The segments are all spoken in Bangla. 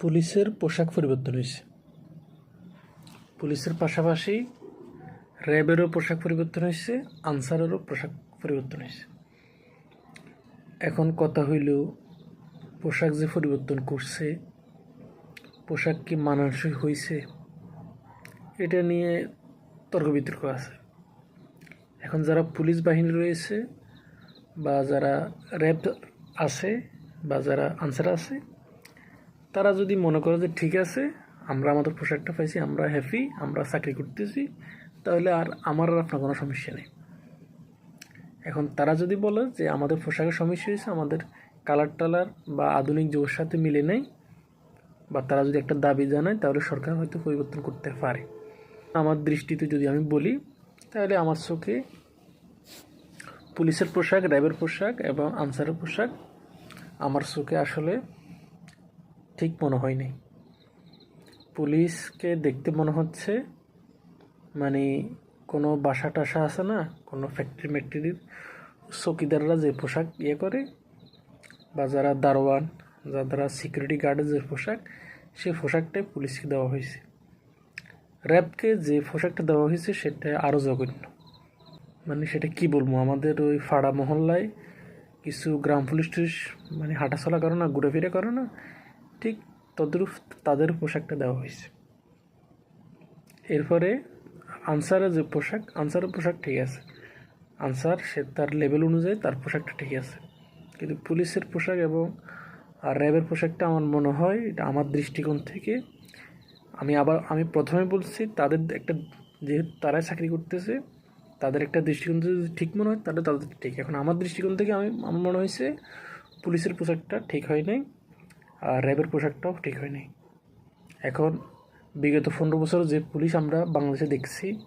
পুলিশের পোশাক পরিবর্তন হয়েছে। পুলিশের পাশাপাশি র্যাবেরও পোশাক পরিবর্তন হয়েছে, আনসারেরও পোশাক পরিবর্তন হয়েছে। এখন কথা হইল, পোশাক যে পরিবর্তন করছে, পোশাক কি মানানসই হয়েছে এটা নিয়ে তর্ক বিতর্ক আছে। এখন যারা পুলিশ বাহিনী রয়েছে বা যারা র্যাব আছে বা যারা আনসার আছে তারা যদি মনে করে যে ঠিক আছে, আমরা আমাদের পোশাকটা পাইছি, আমরা হ্যাপি আমরা চাকরি করতেছি, তাহলে আর আমার আর আপনার কোনো সমস্যা নেই। এখন তারা যদি বলে যে আমাদের পোশাকের সমস্যা হয়েছে, আমাদের কালার টালার বা আধুনিক যুগের সাথে মিলে নেই, বা তারা যদি একটা দাবি জানায়, তাহলে সরকার হয়তো পরিবর্তন করতে পারে। আমার দৃষ্টিতে যদি আমি বলি, তাহলে আমার চোখে পুলিশের পোশাক র্যাবের পোশাক এবং আনসারের পোশাক, আমার চোখে আসলে ঠিক মনে হয়নি পুলিশকে দেখতে মনে হচ্ছে মানে কোনো বাসা টাসা আছে না, কোনো ফ্যাক্টরি ম্যাক্টরির চকিদাররা যে পোশাক ইয়ে করে, বা যারা দারোয়ান, যারা সিকিউরিটি গার্ডের যে পোশাক, সেই পোশাকটাই পুলিশকে দেওয়া হয়েছে। র্যাবকে যে পোশাকটা দেওয়া হয়েছে, সেটা আরও জঘন্য। মানে সেটা কি বলব, আমাদের ওই ফাড়া মহল্লায় কিছু গ্রাম পুলিশ টুলিশ মানে হাঁটাচলা করে না ঘুরে ফিরে করে না ঠিক তদ্রূপ তাদের পোশাকটা দেওয়া হয়েছে। এরপরে আনসারের যে পোশাক, আনসারের পোশাক ঠিক আছে। আনসার, সে তার লেভেল অনুযায়ী তার পোশাকটা ঠিক আছে। কিন্তু পুলিশের পোশাক এবং আর র্যাবের পোশাকটা আমার মনে হয় এটা আমার দৃষ্টিকোণ থেকে আমি আবার, আমি প্রথমে বলছি তাদের একটা যেহেতু তারাই চাকরি করতেছে, তাদের একটা দৃষ্টিকোণ যদি ঠিক মনে হয় তাহলে তাদের ঠিক। এখন আমার দৃষ্টিকোণ থেকে আমি, আমার মনে হয়েছে পুলিশের পোশাকটা ঠিক হয় নাই। আর র্যাবের পোশাকটাও ঠিক হয়নি। এখন বিগত পনেরো বছর যে পুলিশ আমরা বাংলাদেশে দেখছি,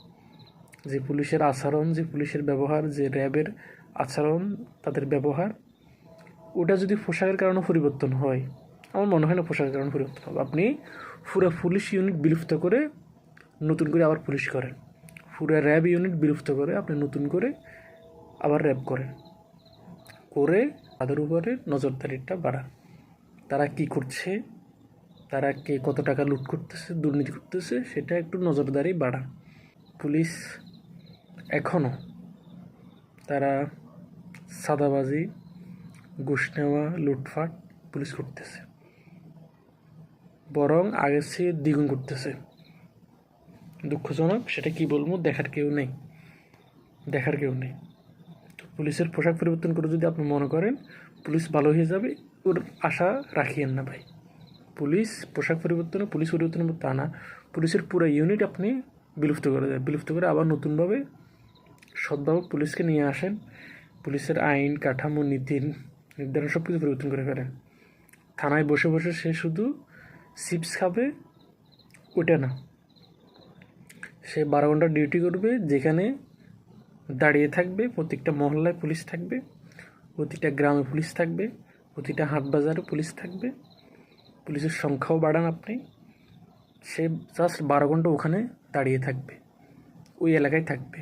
যে পুলিশের আচরণ, যে পুলিশের ব্যবহার, যে র্যাবের আচরণ, তাদের ব্যবহার, ওটা যদি পোশাকের কারণে পরিবর্তন হয়, আমার মনে হয় না পোশাকের কারণে পরিবর্তন হবে। আপনি পুরো পুলিশ ইউনিট বিলুপ্ত করে নতুন করে আবার পুলিশ করেন। পুরো র্যাব ইউনিট বিলুপ্ত করে আপনি নতুন করে আবার র্যাব করেন। করে তাদের উপরে নজরদারিটা বাড়ান। তারা কি করছে? তারা কে কত টাকা লুট করতেছে, দুর্নীতি করতেছে, সেটা একটু নজরদারি বাড়ান পুলিশ এখনও তারা সাদাবাজি ঘুষ নেওয়া লুটফাট পুলিশ করতেছে। বরং আগের চেয়ে দ্বিগুণ করতেছে। দুঃখজনক, সেটা কি বলব, দেখার কেউ নেই। দেখার কেউ নেই। পুলিশের পোশাক পরিবর্তন করে যদি আপনি মনে করেন, পুলিশ ভালো হয়ে যাবে ওর আশা রাখিয়েন না ভাই। পুলিশ, পোশাক পরিবর্তনে, পুলিশ পরিবর্তন তা না পুলিশের পুরো ইউনিট আপনি বিলুপ্ত করে দেয় বিলুপ্ত করে আবার নতুনভাবে সৎভাবে পুলিশকে নিয়ে আসেন। পুলিশের আইন, কাঠামো, নীতি, নির্ধারণ সব কিছু পরিবর্তন করে ফেলেন। থানায় বসে বসে সে শুধু চিপস খাবে ওটা না। সে বারো ঘণ্টা ডিউটি করবে, যেখানে দাঁড়িয়ে থাকবে, প্রত্যেকটা মহল্লায় পুলিশ থাকবে প্রতিটা গ্রামে পুলিশ থাকবে। প্রতিটা হাট বাজারে পুলিশ থাকবে। পুলিশের সংখ্যাও বাড়ান আপনি। সে জাস্ট বারো ঘণ্টা ওখানে দাঁড়িয়ে থাকবে। ওই এলাকায় থাকবে।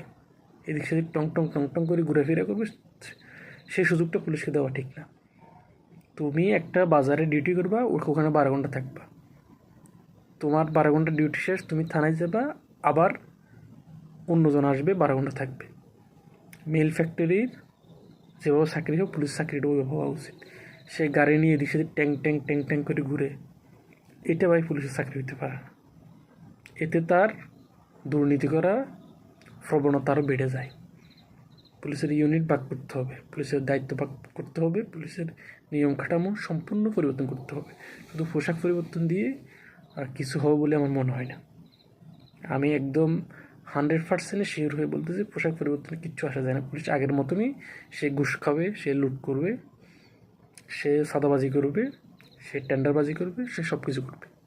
এদিক সেদিক টং টং টং টং করে ঘুরেফিরে করবে। সেই সুযোগটা পুলিশকে দেওয়া ঠিক না। তুমি একটা বাজারে ডিউটি করবা ওখানে বারো ঘণ্টা থাকবা। তোমার বারো ঘণ্টা ডিউটি শেষ, তুমি থানায় যাবা, আবার অন্যজন আসবে, বারো ঘণ্টা থাকবে। মেল ফ্যাক্টরির যেভাবে চাকরি হোক, পুলিশ চাকরিটা ওইভাবে হওয়া উচিত। সে গাড়ি নিয়ে সেদিক ট্যাং ট্যাং ট্যাং ট্যাং করে ঘুরে। এটা ভাই পুলিশের চাকরি হতে পারে। এতে তার দুর্নীতি করা, প্রবণতা আরও বেড়ে যায়। পুলিশের ইউনিট ভাগ করতে হবে। পুলিশের দায়িত্ব ভাগ করতে হবে। পুলিশের নিয়ম কাঠামো সম্পূর্ণ পরিবর্তন করতে হবে। শুধু পোশাক পরিবর্তন দিয়ে আর কিছু হবে বলে আমার মনে হয় না। আমি একদম হান্ড্রেড পার্সেন্টে শিওর হয়ে বলতেছি, পোশাক পরিবর্তনে কিচ্ছু আসা যায় না। পুলিশ আগের মতনই সে ঘুষ খাবে, সে লুট করবে। সে সাদাবাজি করবে সে টেন্ডারবাজি করবে সে সব কিছু করবে।